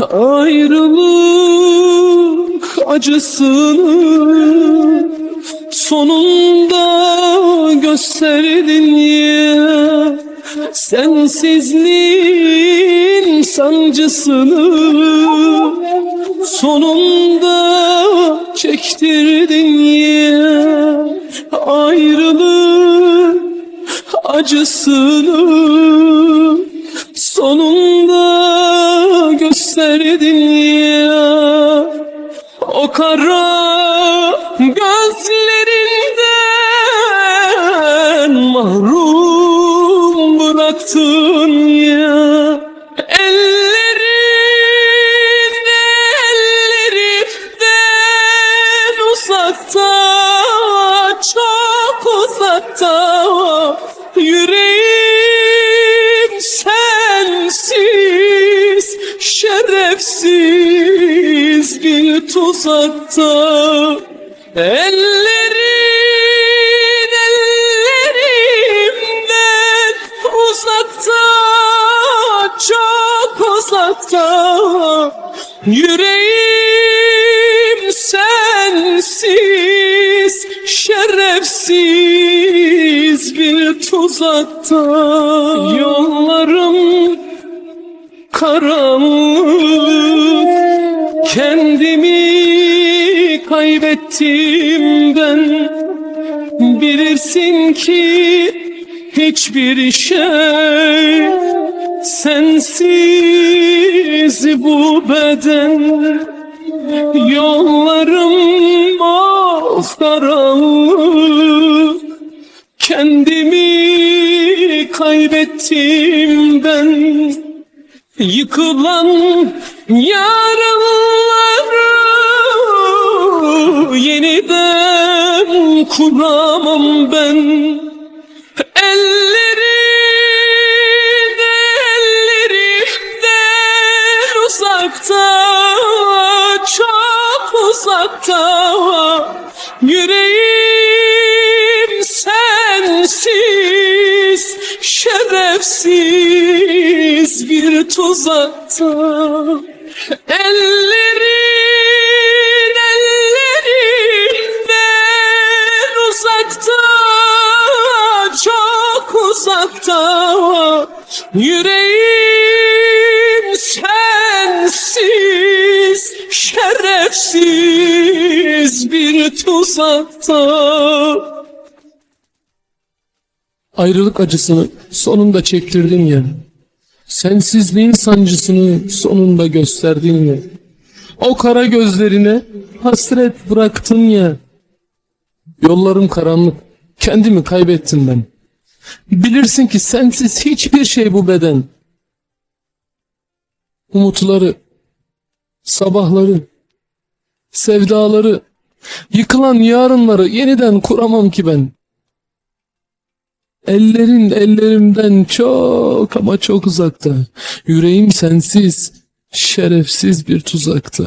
Ayrılık acısını sonunda gösterdin ya Sensizliğin sancısını sonunda çektirdin ya Ayrılık acısını sonunda O kara gözlerinden mahrum bıraktın ya. Ellerinde ellerimden uzakta çok uzakta. Yüreğim tuzakta Ellerin ellerimden uzakta çok uzakta Yüreğim sensiz şerefsiz bir tuzakta Yollarım karanlık Kendimi kaybettim ben. Bilirsin ki hiçbir şey Sensiz bu beden. Yollarım karanlık Kendimi kaybettim ben. Yıkılan yarınları yeniden kuramam ben. Ellerin ellerimden uzakta çok uzakta Yüreğim sensiz şerefsiz bir tuzakta çok uzakta Yüreğim sensiz şerefsiz bir tuzakta Ayrılık acısını sonunda çektirdin ya. Sensizliğin sancısını sonunda gösterdin ya. O kara gözlerine hasret bıraktın ya. Yollarım karanlık. Kendimi kaybettim ben. Bilirsin ki sensiz hiçbir şey bu beden. Umutları, sabahları, sevdaları, yıkılan yarınları yeniden kuramam ki ben. Ellerin ellerimden çok ama çok uzakta. Yüreğim sensiz, şerefsiz bir tuzakta.